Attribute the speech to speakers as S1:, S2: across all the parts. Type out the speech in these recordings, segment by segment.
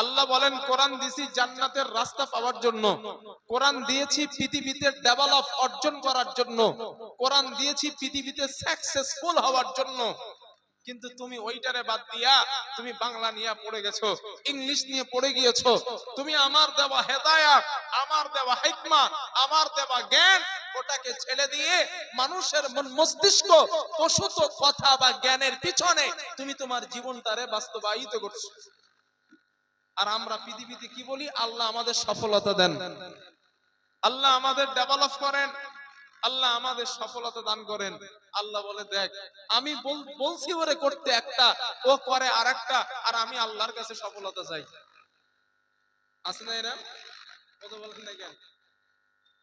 S1: আল্লাহ বলেন, কোরআন দিছি জান্নাতের রাস্তা পাওয়ার জন্য। কোরআন দিয়েছি পৃথিবীতে ডেভেলপ অর্জন করার জন্য। কোরআন দিয়েছি পৃথিবীতে সাকসেসফুল হওয়ার জন্য। কিন্তু তুমি ওইটারে বাদ দিয়া তুমি বাংলা নিয়ে পড়ে গেছো, ইংলিশ নিয়ে পড়ে গিয়েছো। তুমি আমার দেওয়া হেদায়া আমার দেওয়া হিকমা, আমার দেওয়া জ্ঞান, ওটাকে ছেড়ে দিয়ে মানুষের মন মস্তিষ্ক প্রসূত কথা বা জ্ঞানের পিছনে তুমি তোমার জীবনটারে বাস্তবায়িত করছ। আর আমরা পৃথিবীতে কি বলি? আল্লাহ আমাদের সফলতা দেন। আল্লাহ আমাদের ডেভেলপ করেন। আল্লাহ আমাদের সফলতা দান করেন। আল্লাহ বলে, দেখ, আমি বলছি ওরে করতে একটা, ও করে আর একটা আর আমি আল্লাহর কাছে সফলতা চাই। আছে না এরা? কথা বলেন না কেন?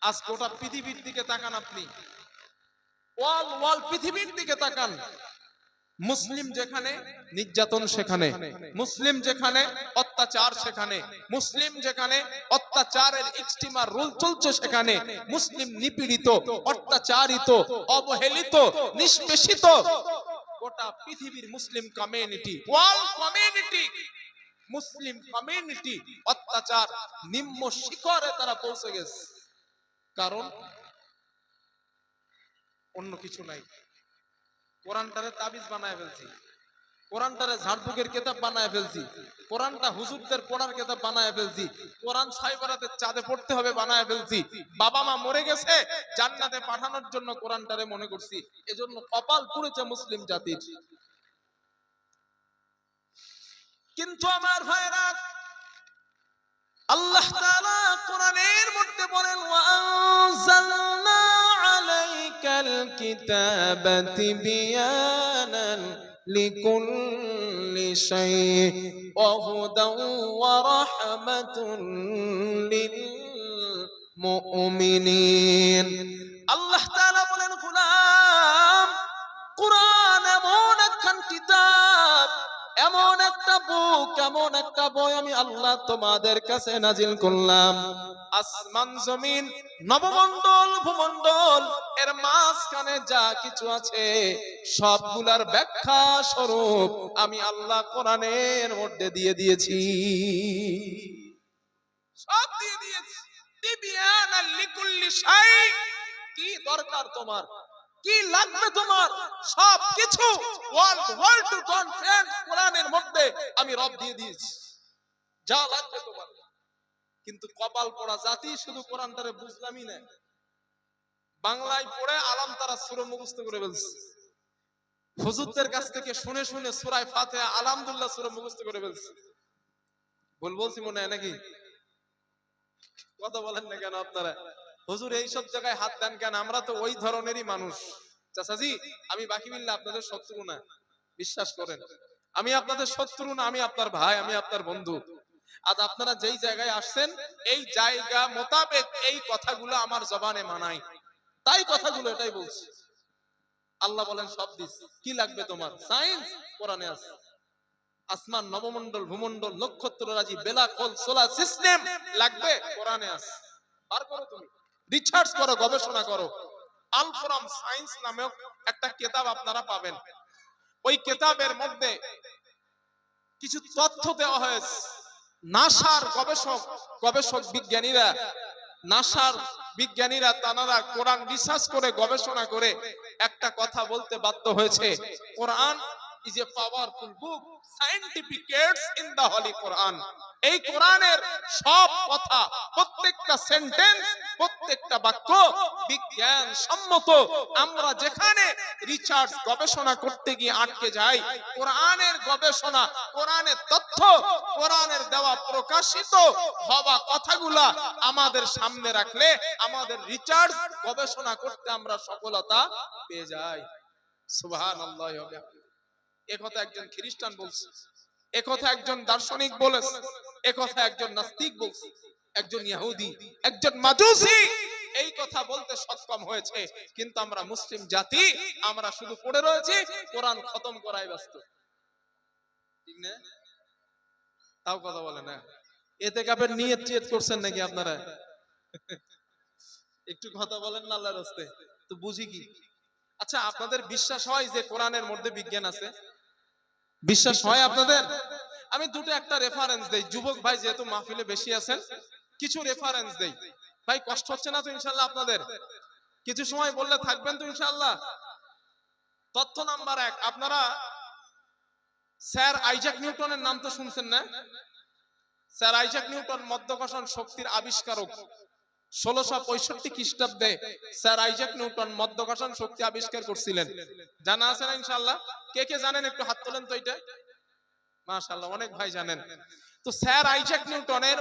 S1: আজ গোটা পৃথিবীর দিকে তাকান আপনি। ওয়াল ওয়াল পৃথিবীর দিকে তাকান। মুসলিম যেখানে, নির্যাতন সেখানে। মুসলিম যেখানে, অত্যাচার সেখানে। মুসলিম যেখানে, অত্যাচারের এক্সট্রিমার রুল চলছে সেখানে। মুসলিম নিপীড়িত, অত্যাচারিত, অবহেলিত, নিষ্পেষিত। গোটা পৃথিবীর মুসলিম কমিউনিটি ওয়াল কমিউনিটি মুসলিম কমিউনিটি অত্যাচার নিম্ন শিখরে তারা পৌঁছে গেছে। কারণ, অন্য কিছু নাই। কোরআনটারে তাবিজ বানায় ফেলছি। কোরআনটারে ঝাড়ফুকের কেতাব বানায় ফেলছি। কোরআনটা হুজুরদের পড়ার কেতাব বানায় ফেলছি। কোরআন সাইবারাতে চাঁদে পড়তে হবে বানায় ফেলছি। বাবা মা মরে গেছে, জান্নাতে পাঠানোর জন্য কোরআনটারে মনে করছি। এজন্য কপাল পুড়েছে মুসলিম জাতির। কিন্তু আমার ভাইরা আল্লাহ তাআলা কোরআনের মধ্যে বলেন ওয়ানজালনা আলাইকাল কিতাবা শাই ওয়া হুদান ওয়া রাহমাতুন লিল মুমিনিন আল্লাহ তাআলা বলেন, গোলাম, কোরআন এমন একখান কিতাব এমন একটা বুক, এমন একটা বই আমি আল্লাহ তোমাদের কাছে নাজিল করলাম। আসমান জমিন, নবমণ্ডল, ভূমণ্ডল, এর মাঝখানে যা কিছু আছে, সবগুলার ব্যাখ্যা স্বরূপ আমি আল্লাহ কোরআনের মধ্যে দিয়ে দিয়েছি। সব দিয়ে দিয়েছি। কি দরকার তোমার? কি লাগবে তোমার? সব কিছু ওয়ার্ল্ড ওয়ার্ল্ড কনফারেন্স কোরআনের মধ্যে আমি রব দিয়ে দিয়েছি। যা লাগবে তোমার। কিন্তু কপাল পড়া জাতি শুধু কোরআনটারে বুঝলামই না। বাংলায় পড়ে আলাম তারা সুরে মুখস্থ করে ফেলছে। হুজুরদের কাছ থেকে শুনে শুনে সুরায় ফাতে আলহামদুলিল্লাহ সুরে মুখস্থ করে ফেলছে। ভুল বলছি মনে হয় নাকি? কথা বলেন না কেন আপনারা? হুজুর এই সব জায়গায় হাত দেন কেন? আমরা তো ওই ধরনেরই মানুষ। চাচাজি, আমি বাকি মিললে আপনাদের শত্রু না। বিশ্বাস করেন। আমি আপনাদের শত্রু না, আমি আপনার ভাই, আমি আপনার বন্ধু। আজ আপনারা যেই জায়গায় আসছেন, এই জায়গা মোতাবেক এই কথাগুলো আমার জবানে মানাই তাই কথাগুলো এটাই বলছি। আল্লাহ বলেন, সব দিস। কি লাগবে তোমার? সায়েন্স? কোরআনে আছে। আসমান নবমণ্ডল, ভূমণ্ডল নক্ষত্র রাজি বেলা, কল, সোলার সিস্টেম লাগবে? কোরআনে আছে। বার করো তুমি। রিসার্চ করো, গবেষণা করো। আলফরাম সায়েন্স নামেও একটা কেতাব আপনারা পাবেন। ওই কেতাবের মধ্যে কিছু তথ্য দেওয়া হয়েছে। নাসার গবেষক গবেষক বিজ্ঞানীরা, নাসার বিজ্ঞানীরা তানারা কোরআন রিসার্চ করে, গবেষণা করে একটা কথা বলতে বাধ্য হয়েছে। কোরআন কোরআন এই কোরআনের সব কথা, প্রত্যেকটা সেন্টেন্স প্রত্যেকটা বাক্য বিজ্ঞান সম্মত আমরা যেখানে রিসার্চ গবেষণা করতে গিয়ে আটকে যাই, কোরআনের গবেষণা, কোরআনের তথ্য, কোরআনের দেওয়া প্রকাশিত হওয়া কথাগুলা আমাদের সামনে রাখলে আমাদের রিসার্চ গবেষণা করতে আমরা সফলতা পেয়ে যাই। সুবহানাল্লাহ কথা একজন খ্রিস্টান বলছে। এ কথা একজন দার্শনিক বলেছে। এ কথা একজন নাস্তিক বলছে। একজন ইহুদি একজন মাজুসি। এই কথা বলতে সক্ষম হয়েছে। কিন্তু আমরা মুসলিম জাতি, আমরা শুধু পড়ে রয়েছি, কোরআন খতম করাই ব্যস্ত। ঠিক না? তাও কথা বলে না। এতে কাপের নিয়ত চিয়ত করছেন নাকি আপনারা? একটু কথা বলেন না আল্লাহর রাস্তে তো বুঝি কি? আচ্ছা আপনাদের বিশ্বাস হয় যে কোরআনের মধ্যে বিজ্ঞান আছে? বিশ্বাস হয় আপনাদের? আমি দুটো একটা রেফারেন্স দেই। যুবক ভাই যেহেতু মাহফিলে বেশি আছেন কিছু রেফারেন্স দেই। ভাই কষ্ট হচ্ছে না তো ইনশাল্লাহ আপনাদের? কিছু সময় বললে থাকবেন তো ইনশাল্লাহ? তথ্য নাম্বার এক আপনারা স্যার আইজাক নিউটনের নাম তো শুনছেন না? স্যার আইজাক নিউটন মধ্যাকর্ষণ শক্তির আবিষ্কারক।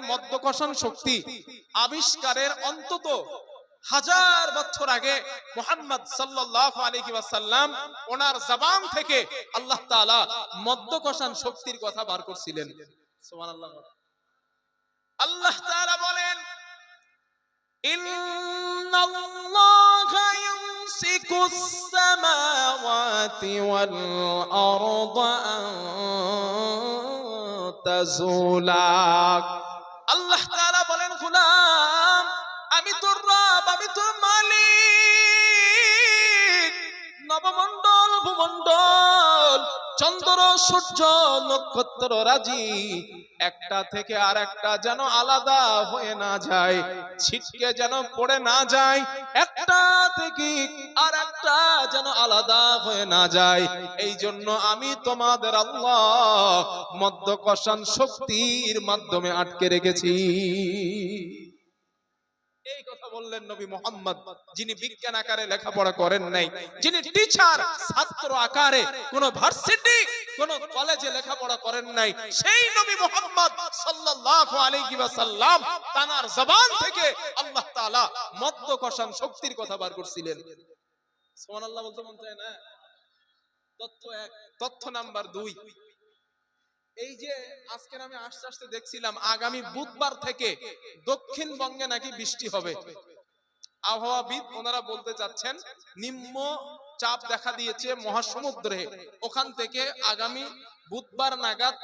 S1: মধ্যাকর্ষণ শক্তি আবিষ্কারের অন্তত হাজার বছর আগে মোহাম্মদ সাল্লাল্লাহু আলাইহি ওয়াসাল্লাম ওনার জবান থেকে আল্লাহ তাআলা মধ্যাকর্ষণ শক্তির কথা বার করছিলেন। আল্লাহ বলেন إن الله يمسك السماوات والأرض أن تزولا আল্লাহ তাআলা বলেন গোলাম আমি তোর রব আমি তোর মালিক নবমণ্ডল ভূমণ্ডল চন্দ্র, সূর্য, নক্ষত্র, রাজি। একটা থেকে আর একটা যেন আলাদা হয়ে না যায়, ছিটকে যেন পড়ে না যায়, একটা থেকে আর একটা যেন আলাদা হয়ে না যায়। এই জন্য আমি তোমাদের আল্লাহ মধ্যকষণ শক্তির মাধ্যমে আটকে রেখেছি। এই কথা বললেন নবী মোহাম্মদ, যিনি বিজ্ঞান আকারে লেখাপড়া করেন নাই, যিনি টিচার ছাত্র আকারে, কোন ভার্সিটি কোন কলেজে লেখাপড়া করেন নাই, সেই নবী মোহাম্মদ সাল্লাল্লাহু আলাইহি ওয়াসাল্লাম তানার জবান থেকে আল্লাহ তাআলা মধ্যকষণ শক্তির কথা বার করছিলেন। সুবহানাল্লাহ বলতে মন চায় না? তথ্য এক, তথ্য নাম্বার দুই। এই যে আজকের আমি আস্তে আস্তে দেখছিলাম, আগামী বুধবার থেকে দক্ষিণবঙ্গে নাকি বৃষ্টি হবে। আবহাওয়াবিদ ওনারা বলতে চাচ্ছেন, নিম্ন চাপ দেখা দিয়েছে মহাসমুদ্রে। ওখান থেকে আগামী বুধবার নাগাদ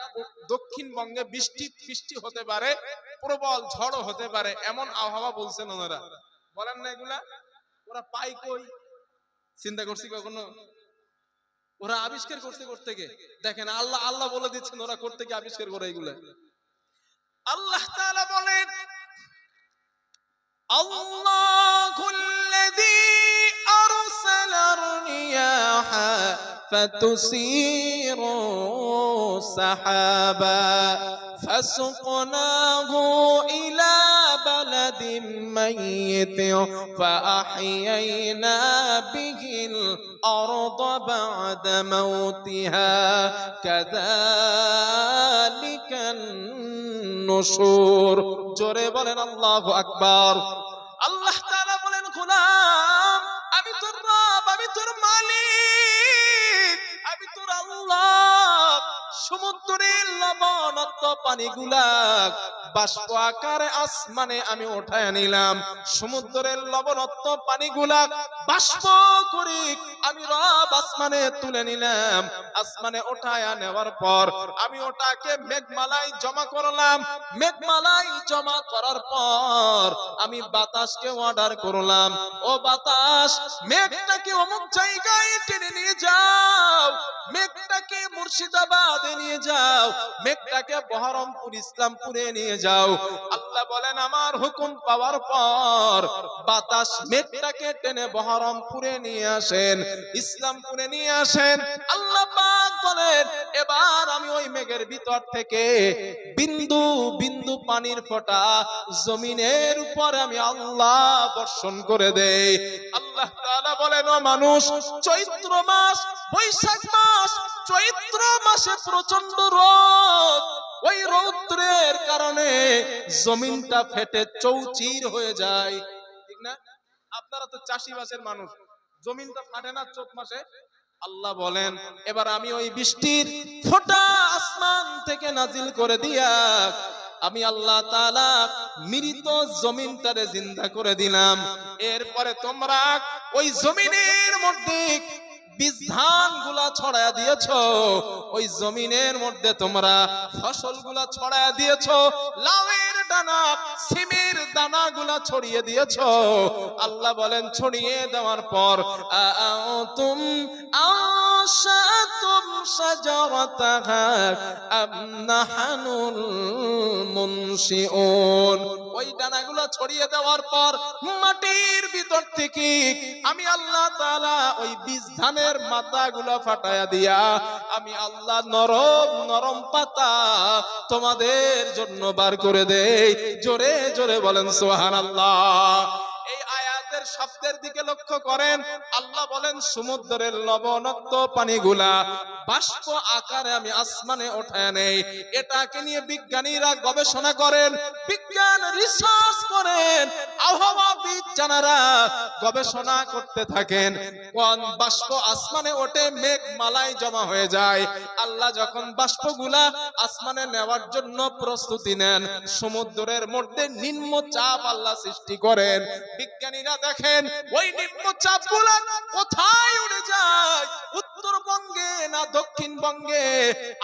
S1: দক্ষিণবঙ্গে বৃষ্টি বৃষ্টি হতে পারে, প্রবল ঝড় হতে পারে, এমন আবহাওয়া বলছেন ওনারা। বলেন না এগুলা? ওরা পাই কই? চিন্তা করছি কখনো? ওরা আবিষ্কার করতে করতে গে দেখেন আল্লাহ আল্লাহ বলে দিচ্ছেন, ওরা করতে গিয়ে আবিষ্কার করে এগুলো। আল্লাহ তাআলা বলেন রিয়াহা فتسير سحابا فسقناه إلى بلد ميت فأحيينا به الأرض بعد موتها. كذلك النشور. جري الله أكبر. সমুদ্রের লবণাক্ত পানিগুলা বাষ্প আকারে আসমানে আমি উঠায় নিলাম। সমুদ্রের লবণাক্ত পানিগুলা বাষ্প করে আমি রব আসমানে তুলে নিলাম। আসমানে ওঠায়া নেওয়ার পর আমি ওটাকে মেঘমালায় জমা করলাম। মেঘমালায় জমা করার পর আমি বাতাসকে অর্ডার করলাম। ও বাতাস, মেঘটাকে অমুক জায়গায় টেনে নিয়ে যাও। মেঘটাকে মুর্শিদাবাদে নিয়ে যাও, মেঘটাকে বহরমপুর, ইসলামপুরে নিয়ে যাও। আল্লাহ বলেন, আমার হুকুম পাওয়ার পর বাতাস মেঘটাকে টেনে বহরমপুরে নিয়ে আসেন, ইসলামপুরে নিয়ে আসেন। আল্লাহ বলেন, এবার আমি ওই মেঘের ভিতর থেকে বিন্দু বিন্দু পানির ফোঁটা জমিনের উপর আমি আল্লাহ বর্ষণ করে দেই। আল্লাহ তাআলা বলেন, ও মানুষ, চৈত্র মাস, বৈশাখ মাস চৈত্র মাসে প্রচণ্ড রোদ। ওই রৌদ্রের কারণে জমিনটা ফেটে চৌচির হয়ে যায়। ঠিক না? আপনারা তো চাষি বাসের মানুষ। জমিনটা ফাটে না চোখ মাসে? আল্লাহ বলেন, এবার আমি ওই বৃষ্টির ফোঁটা আসমান থেকে নাজিল করে দিয়া আমি আল্লাহ তাআলা মৃত জমিনটারে জিন্দা করে দিলাম। এরপরে তোমরা ওই জমিনের মধ্যে বীজ ধানগুলা ছড়ায় দিয়েছ, ওই জমিনের মধ্যে তোমরা ফসলগুলা ছড়ায় দিয়েছ, লাউয়ের দানা, সিমের দানাগুলা ছড়িয়ে দিয়েছ। আল্লাহ বলেন, ছড়িয়ে দেওয়ার পর মুনশিউন। ওই ছড়িয়ে দেওয়ার পর, মাটির ভিতর থেকে আমি আল্লাহ তাআলা ওই বীজ ধানের মাথাগুলো ফাটায়া দিয়া, আমি আল্লাহ নরম নরম পাতা তোমাদের জন্য বার করে দেই। জোরে জোরে বলেন, সুবহানাল্লাহ। এই আয়াতের শব্দের দিকে লক্ষ্য করেন, আল্লাহ বলেন, সমুদ্রের লবণাক্ত পানিগুলা বাষ্প আকারে আমি আসমানে ওঠায় নেই। এটাকে নিয়ে বিজ্ঞানীরা গবেষণা করেন, বিজ্ঞান রিসার্চ করেন আবহাওয়াবিদ জানারা গবেষণা করতে থাকেন। কোন বাষ্প আসমানে ওঠে মেঘ মালায় জমা হয়ে যায়। আল্লাহ যখন বাষ্পগুলা আসমানে নেওয়ার জন্য প্রস্তুতি নেন, সমুদ্রের মধ্যে নিম্ন চাপ আল্লাহ সৃষ্টি করেন। বিজ্ঞানীরা দেখেন, ওই নিম্ন চাপগুলা কোথায় উড়ে যায়? উত্তরবঙ্গে না দক্ষিণবঙ্গে?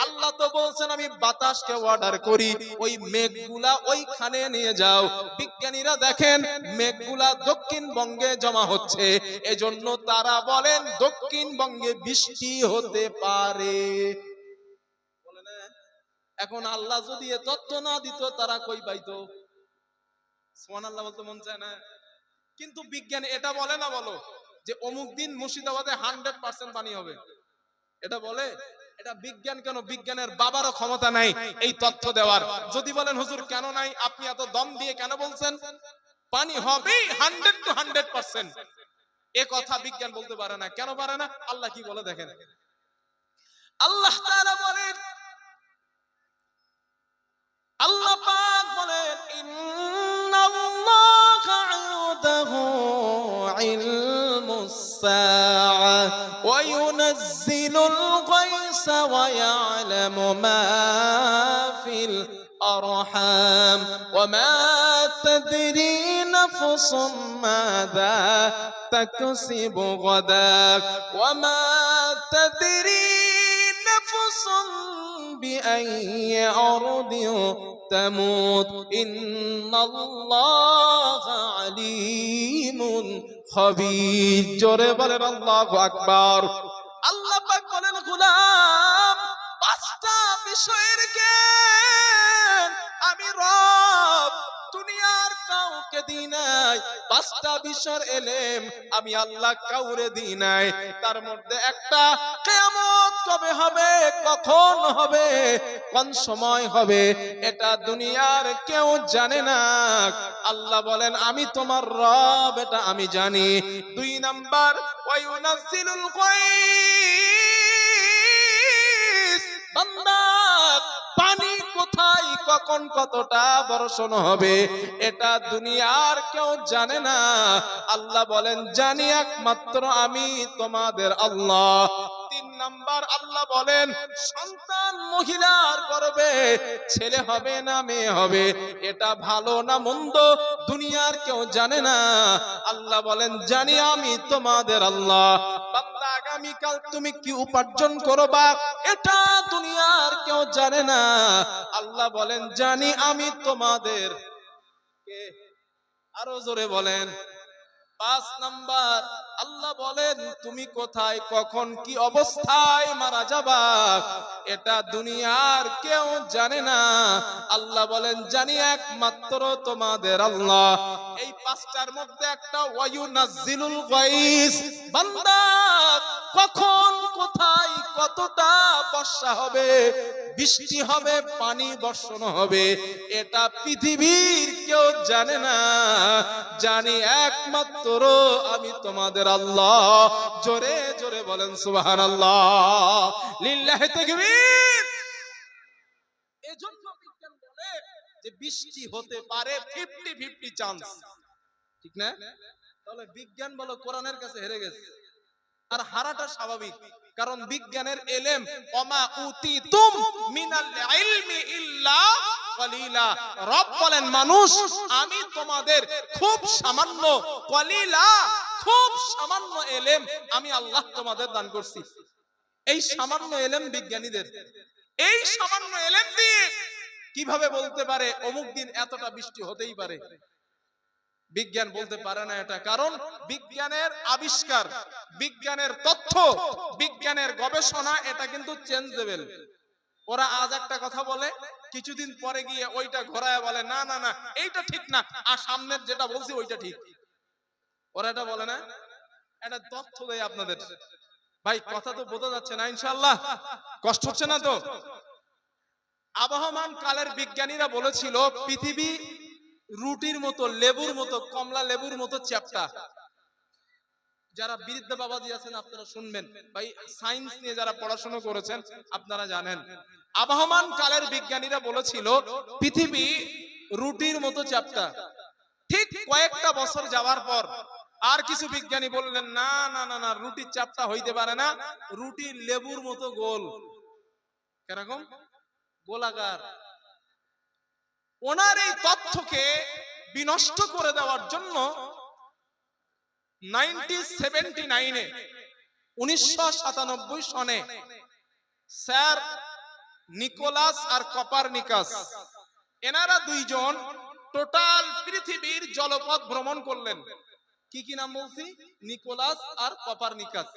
S1: আল্লাহ তো বলছেন, আমি বাতাসকে অর্ডার করি, ওই মেঘগুলা ওইখানে নিয়ে যাও। বিজ্ঞানীরা দেখেন, মেঘগুলা দক্ষিণবঙ্গে জমা হচ্ছে। এজন্য তারা বলেন, দক্ষিণবঙ্গে বৃষ্টি হতে পারে। এখন আল্লাহ যদি এ তথ্য না দিত, তারা কই পাইতো? সোমান আল্লাহ বলতে মন চায় না। কিন্তু বিজ্ঞান এটা বলে না বলো, যে অমুক দিন মুর্শিদাবাদে হান্ড্রেড পার্সেন্ট পানি হবে। এটা বলে, এটা বিজ্ঞান কেন? বিজ্ঞানের বাবারও ক্ষমতা নাই এই তথ্য দেওয়ার। যদি বলেন, হুজুর, কেন নাই? আপনি এত দম দিয়ে কেন বলছেন? পানি হবে হান্ড্রেড টু হান্ড্রেড পার্সেন্ট এ কথা বিজ্ঞান বলতে পারে না। কেন পারে না? আল্লাহ কি বলে দেখেন? আল্লাহ বলেন, আল্লাহ পাক বলেন, ইন্নাল্লাহা ইনদাহু ইলমুস সাআ ওয়া أرحام وما تدري نفس ماذا تكسب غدا وما تدري نفس بأي أرض تموت إن الله عليم خبير জোরে বলেন আল্লাহু আকবার আল্লাহ পাক বলেন গোলাম পাঁচটা বিষয়ের জ্ঞান কাউকে পাঁচটা এলেম আমি আল্লাহ কাউরে তার মধ্যে একটা, কেয়ামত কবে হবে? কখন হবে? কোন সময় হবে? এটা দুনিয়ার কেউ জানে না। আল্লাহ বলেন, আমি তোমার রব, এটা আমি জানি। দুই নাম্বার, ওয়ায়ুনাজ্জিলুল গায়স। বান্দা, পানি কোথায়, কখন কতটা বর্ষণ হবে, এটা দুনিয়ার কেউ জানে না। আল্লাহ বলেন, জানি একমাত্র আমি, তোমাদের আল্লাহ। তিন নাম্বার আল্লাহ বলেন, সন্তান মহিলার ছেলে হবে না মেয়ে হবে, এটা ভালো না মন্দ, দুনিয়ার কেউ জানে না। আল্লাহ বলেন, জানি আমি তোমাদের আল্লাহ। আগামীকাল তুমি কি উপার্জন করবা? এটা দুনিয়ার কেউ জানে না। আল্লাহ বলেন জানি আমি তোমাদের? আরও জোরে বলেন। পাঁচ নাম্বার। আল্লাহ বলেন, তুমি কোথায়, কখন, কি অবস্থায় মারা যাবা? এটা দুনিয়ার কেউ জানে না। আল্লাহ বলেন, জানি একমাত্র তোমাদের আল্লাহ। এই পাঁচটার মধ্যে একটা ওয়ায়ু নাজিলুল গাইস। বান্দা, কখন, কোথায়, কতটা বর্ষা হবে? বৃষ্টি হবে, পানি বর্ষণ হবে। এটা পৃথিবীর কেউ জানে না। জানি একমাত্র আমি তোমাদের আল্লাহ জোরে জোরে বলেন আল্লাহ এজন্য বিজ্ঞান বলে যে বৃষ্টি হতে পারে ফিফটি ফিফটি চান্স ঠিক না? তাহলে বিজ্ঞান বলো কোরআনের কাছে হেরে গেছে। আর হারাটা স্বাভাবিক, কারণ বিজ্ঞানের এলেম অমা উতি তুম মিনাল ইল্লা কলিলা। রব বলেন, মানুষ, আমি তোমাদের খুব সামান্য কলিলা খুব সামান্য এলেম আমি আল্লাহ তোমাদের দান করছি। এই সামান্য এলেম বিজ্ঞানীদের। এই সামান্য এলেম দিয়ে কীভাবে বলতে পারে অমুক দিন এতটা বৃষ্টি হতেই পারে? বিজ্ঞান বলতে পারে না এটা। কারণ বিজ্ঞানের আবিষ্কার, বিজ্ঞানের তথ্য, বিজ্ঞানের গবেষণা, এটা কিন্তু চেঞ্জেবল। ওরা আজ একটা কথা বলে, কিছুদিন পরে গিয়ে ওইটা ঘোরায় বলে, না না না, এইটা ঠিক না। আর সামনের যেটা বলছি, ওইটা ঠিক। ওরা এটা বলে না? এটা তথ্য দেয় আপনাদের। ভাই, কথা তো বোঝা যাচ্ছে না ইনশাল্লাহ কষ্ট হচ্ছে না তো? আবহমান কালের বিজ্ঞানীরা বলেছিল, পৃথিবী রুটির মতো, লেবুর মতো, কমলা লেবুর মতো চ্যাপ্টা। যারা বৃদ্ধ বাবাজি আছেন, আপনারা শুনবেন। ভাই, সায়েন্স নিয়ে যারা পড়াশোনা করেছেন, আপনারা জানেন। আবহমান কালের বিজ্ঞানীরা বলেছিল, পৃথিবী রুটির মতো চ্যাপ্টা। ঠিক কয়েকটা বছর যাওয়ার পর আর কিছু বিজ্ঞানী বললেন, না না না না, রুটির চাপটা হইতে পারে না। রুটি লেবুর মতো গোল। কেরকম? গোলাকার। ওনার এই তথ্যকে বিনষ্ট করে দেওয়ার জন্য নাইনটি সেভেন্টি নাইনে, উনিশশো সাতানব্বই সনে স্যার নিকোলাস আর কপারনিকাস, এনারা দুইজন টোটাল পৃথিবীর জলপথ ভ্রমণ করলেন। কি কি নাম বলছি? নিকোলাস আর কপারনিকাস।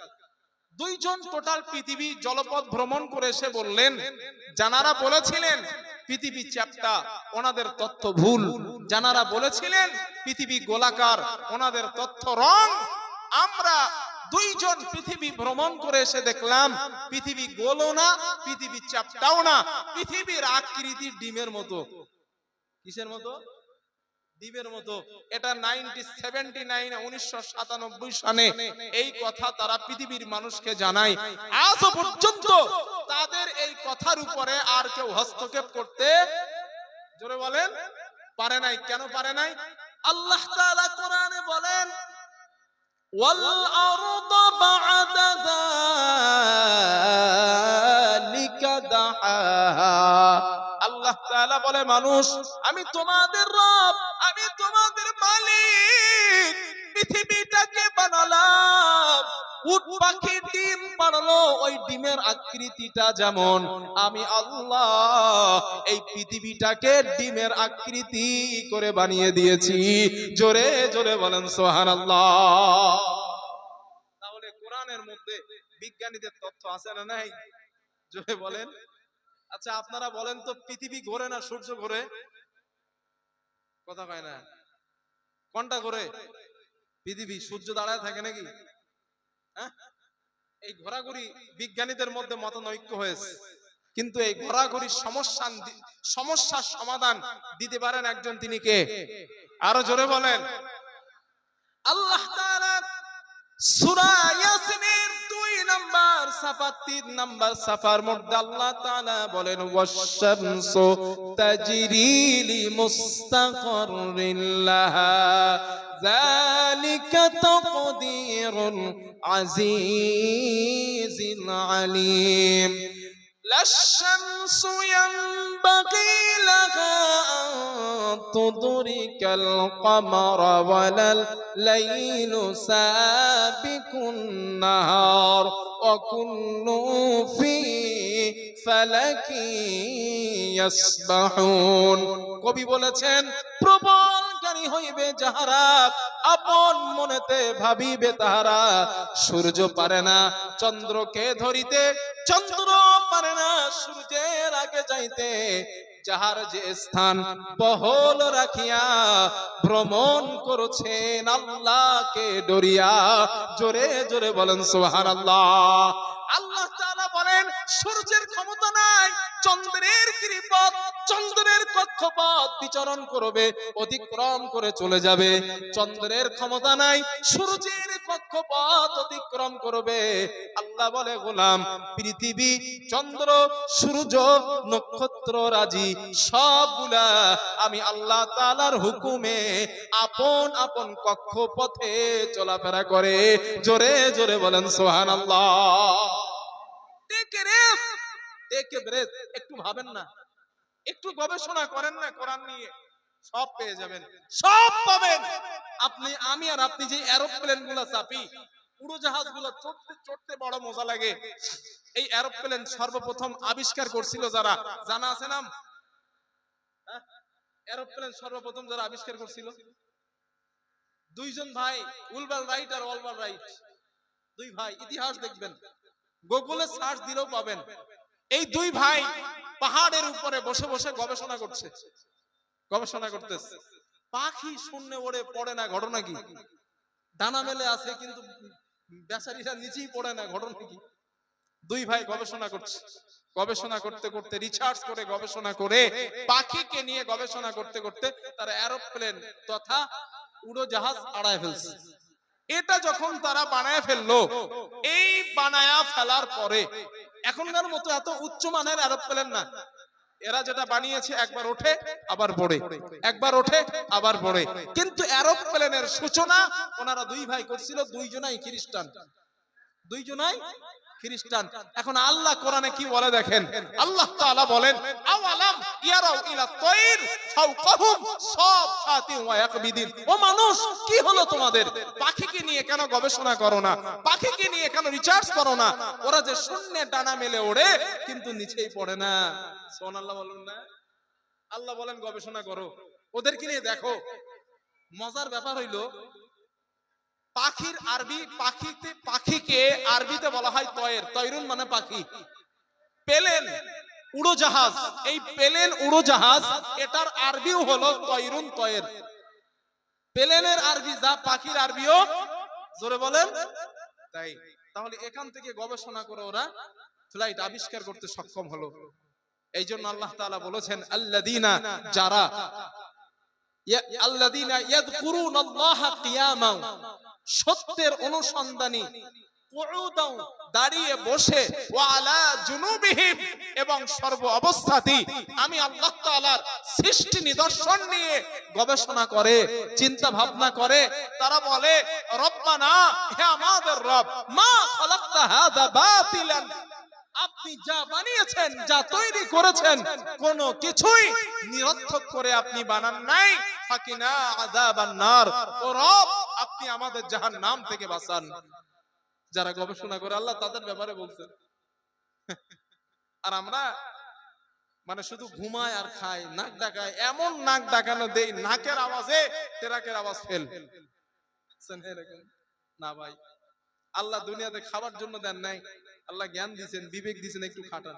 S1: দুইজন টোটাল পৃথিবী জলপথ ভ্রমণ করে এসে বললেন, জানারা বলেছিলেন পৃথিবী চ্যাপ্টা, ওনাদের তথ্য ভুল। জানারা বলেছিলেন পৃথিবী গোলাকার, ওনাদের তথ্য রং। আমরা দুইজন পৃথিবী ভ্রমণ করে এসে দেখলাম, পৃথিবী গোলও না, পৃথিবী চ্যাপ্টাও না, পৃথিবীর আকৃতি ডিমের মতো। কিসের মতো? দ্বীপের মতো। এটা নাইনটি সেভেন্টি নাইন, উনিশশো সাতানব্বই সালে এই কথা তারা পৃথিবীর মানুষকে জানায়। আজ পর্যন্ত তাদের এই কথার উপরে আর কেউ হস্তক্ষেপ করতে জোরে বলেন, পারে নাই। কেন পারে নাই? আল্লাহ কোরআনে বলেন আল্লাহ বলে, মানুষ, আমি তোমাদের রব তোমাদের মালিক পৃথিবীটাকে বানালাম, উট পাখি ডিম বানালো, ওই ডিমের আকৃতিটা যেমন। আমি আল্লাহ এই পৃথিবীটাকে ডিমের আকৃতি করে বানিয়ে দিয়েছি। জোরে জোরে বলেন সোহান তাহলে কোরআনের মধ্যে বিজ্ঞানীদের তথ্য আছে না নাই? জোরে বলেন। আচ্ছা আপনারা বলেন তো, পৃথিবী ঘোরে না সূর্য ঘোরে? কথা কয় না। কোনটা করে পৃথিবী, সূর্য দাঁড়ায় থাকে নাকি? হ্যাঁ? এই ঘোরাঘুরি বিজ্ঞানীদের মধ্যে মতনৈক্য হয়েছে। কিন্তু এই ঘোরাঘুরির সমস্যা সমস্যার সমাধান দিতে পারেন একজন তিনি কে? আরও জোরে বলেন। আল্লাহ সূরা ইয়াসিনের দুই নাম্বার সাফার তিন নাম্বার সাফার মধ্যে আল্লাহ তাআলা বলেন ওয়াশ-শামসু তাজরি লিমুস্তাকাররিন লাহা যালিকা তাকদীরুল আজিজিল আলীম لا الشمس ينبغي لها أن تدرك القمر ولا الليل سابق النهار وكل في فلك يسبحون কবি বলেছেন প্রবল জ্ঞানী হইবে যাহারা আপন মনেতে ভাবিবে তাহারা সূর্য পারে না চন্দ্রকে ধরিতে চন্দ্র পারে না সূর্যের আগে যাইতে যাহার যে স্থান বহল রাখিয়া ভ্রমণ করছেন আল্লাহকে ডরিয়া। জোরে জোরে বলেন সোহার আল্লাহ আল্লাহ বলেন, সূর্যের ক্ষমতা নাই, চন্দ্রের কৃপথ কক্ষপথ বিচরণ করবে, অতিক্রম করে চলে যাবে। চন্দ্রের ক্ষমতা নাই, সূর্যের অতিক্রম করবে। আল্লাহ বলে, গোলাম, পৃথিবী, চন্দ্র, সূর্য, নক্ষত্র, রাজি, সবগুলা আমি আল্লাহ তাআলার হুকুমে আপন আপন কক্ষপথে চলাফেরা করে। জোরে জোরে বলেন রেস টেক একটু ভাবেন না। একটু গবেষণা করেন না কোরআন নিয়ে? সব পেয়ে যাবেন। সব পাবেন। আপনি, আমি আর আপনি যে এরোপ্লেনগুলা চাপি উড়োজাহাজগুলো চড়তে চড়তে বড় মজা লাগে। এই এরোপ্লেন সর্বপ্রথম আবিষ্কার করছিল যারা, জানা আছে নাম? এরোপ্লেন সর্বপ্রথম যারা আবিষ্কার করছিল? দুইজন ভাই, উলবার রাইট আর অলবার রাইট। দুই ভাই, ইতিহাস দেখবেন। গুগলে সার্চ দিলেও পাবেন। এই দুই ভাই পাহাড়ের উপরে বসে বসে গবেষণা করছে। গবেষণা করতেছে। পাখি শূন্যে ওড়ে, পড়ে না, ঘটনা কি? ডানা মেলে আছে, কিন্তু বেচারিরা নিচেই পড়ে না, ঘটনা কি? দুই ভাই গবেষণা করছে। গবেষণা করতে করতে রিসার্চ করে গবেষণা করে, পাখিকে নিয়ে গবেষণা করতে করতে তারা এরোপ্লেন তথা উড়োজাহাজ আড়ায় ফেলছে। এটা যখন তারা বানায় ফেলল, এই বানায়া ফেলার পরে এখনকার মতো এত উচ্চ মানের এরোপ্লেন না। এরা যেটা বানিয়েছে, একবার ওঠে, আবার পড়ে। একবার ওঠে, আবার পড়ে। কিন্তু এরোপ্লেনের সূচনা ওনারা দুই ভাই করছিল, দুইজনাই খ্রিস্টান। দুইজনাই খ্রিস্টান। এখন আল্লাহ কোরআনে কি বলে দেখেন? আল্লাহ তাআলা বলেন, আওয়ালাম ইয়ারাউ ইলা তাইর ফাওকাহুম সাফাতিন ওয়া ইয়াকবিদিন। ও মানুষ, কি হলো তোমাদের? পাখিকে নিয়ে কেন গবেষণা করো না? পাখিকে নিয়ে কেন রিসার্চ করো না? ওরা যে শূন্যে ডানা মেলে ওড়ে, কিন্তু নিচেই পড়ে না। সুবহানাল্লাহ বলুন না। আল্লাহ বলেন, গবেষণা করো। ওদেরকে নিয়ে দেখো। মজার ব্যাপার হইল পাখির আরবি, পাখিতে, পাখিকে আরবিতে বলা হয় তয়ের। তয়রুন মানে পাখি। পেলেন উড়োজাহাজ। এই পেলেন উড়োজাহাজ, এটার আরবিও হলো তয়রুন তয়ের। পেলেনের আরবি যা, পাখির আরবিও। জোরে বলেন। তাই, তাহলে এখান থেকে গবেষণা করে ওরা ফ্লাইট আবিষ্কার করতে সক্ষম হলো। এই জন্য আল্লাহ তাআলা বলেছেন, আল্লাযীনা যারা, ইয়া- আল্লাযীনা ইয়াযকুরুনাল্লাহা কিয়ামান সত্যের অনুসন্ধানী। দাঁড়িয়ে বসে এবং সর্ব আমি আল্লাহ সৃষ্টি নিদর্শন নিয়ে গবেষণা করে চিন্তা ভাবনা করে, তারা বলে হে আমাদের রব, মা আপনি যা বানিয়েছেন, যা তৈরি করেছেন, কোন কিছুই নিরর্থক করে আপনি বানান নাই। ফাকিনা আযাবান ও রব আপনি আমাদের জাহান্নাম থেকে বাঁচান। যারা গবেষণা করে, আল্লাহ তাদের ব্যাপারে বলছেন। আর আমরা মানে শুধু ঘুমায় আর খায় নাক ডাকায়, এমন নাক ডাকানো দেই, নাকের আওয়াজে টেরাকের আওয়াজ ফেল? না ভাই। আল্লাহ দুনিয়াতে খাবার জন্য দেন নাই। আল্লাহ জ্ঞান দিয়েছেন, বিবেক দিয়েছেন, একটু খাটান।